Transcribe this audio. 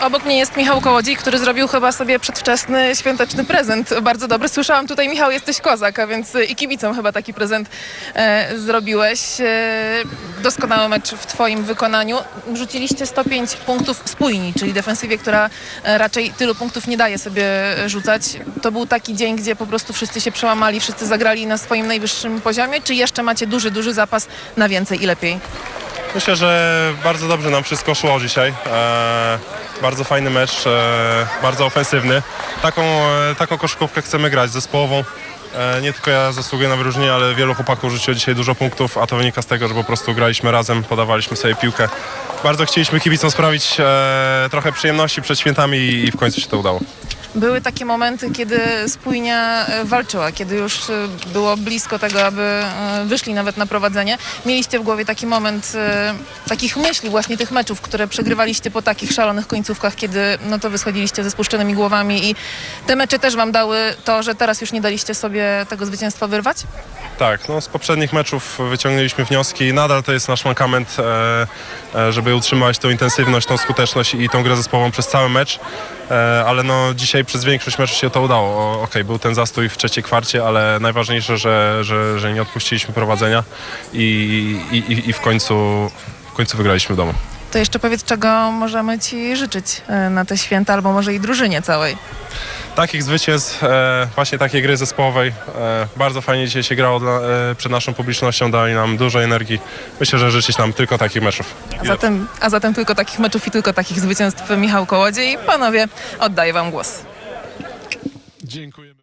Obok mnie jest Michał Kołodziej, który zrobił chyba sobie przedwczesny świąteczny prezent. Bardzo dobry. Słyszałam tutaj, Michał, jesteś kozak, a więc i kibicom chyba taki prezent e, zrobiłeś. E, doskonały mecz w twoim wykonaniu. Rzuciliście 105 punktów spójni, czyli defensywie, która e, raczej tylu punktów nie daje sobie rzucać. To był taki dzień, gdzie po prostu wszyscy się przełamali, wszyscy zagrali na swoim najwyższym poziomie, czy jeszcze macie duży, duży zapas na więcej i lepiej? Myślę, że bardzo dobrze nam wszystko szło dzisiaj. E, bardzo fajny mecz, e, bardzo ofensywny. Taką, e, taką koszykówkę chcemy grać zespołową. E, nie tylko ja zasługuję na wyróżnienie, ale wielu chłopaków rzuciło dzisiaj dużo punktów, a to wynika z tego, że po prostu graliśmy razem, podawaliśmy sobie piłkę. Bardzo chcieliśmy kibicom sprawić e, trochę przyjemności przed świętami i, i w końcu się to udało. Były takie momenty, kiedy spójnia e, walczyła, kiedy już e, było blisko tego, aby e, wyszli nawet na prowadzenie. Mieliście w głowie taki moment takich myśli, właśnie tych meczów, które przegrywaliście po takich szalonych końcówkach, kiedy no to wyschodziliście ze spuszczonymi głowami i te mecze też wam dały to, że teraz już nie daliście sobie tego zwycięstwa wyrwać? Tak, no z poprzednich meczów wyciągnęliśmy wnioski. Nadal to jest nasz mankament, e, e, żeby utrzymać tą intensywność, tą skuteczność i tą grę zespołową przez cały mecz. E, ale no dzisiaj przez większość meczu się to udało. Okej, był ten zastój w trzeciej kwarcie, ale najważniejsze, że, że, że nie odpuściliśmy prowadzenia i, i, i- i w, końcu, w końcu wygraliśmy w domu. To jeszcze powiedz, czego możemy ci życzyć na te święta, albo może i drużynie całej. Takich zwycięstw, e, właśnie takiej gry zespołowej. E, bardzo fajnie dzisiaj się grało dla, e, przed naszą publicznością, dali nam dużo energii. Myślę, że życzyć nam tylko takich meczów. A zatem, a zatem tylko takich meczów i tylko takich zwycięstw Michał Kołodziej. Panowie, oddaję wam głos. Dziękujemy.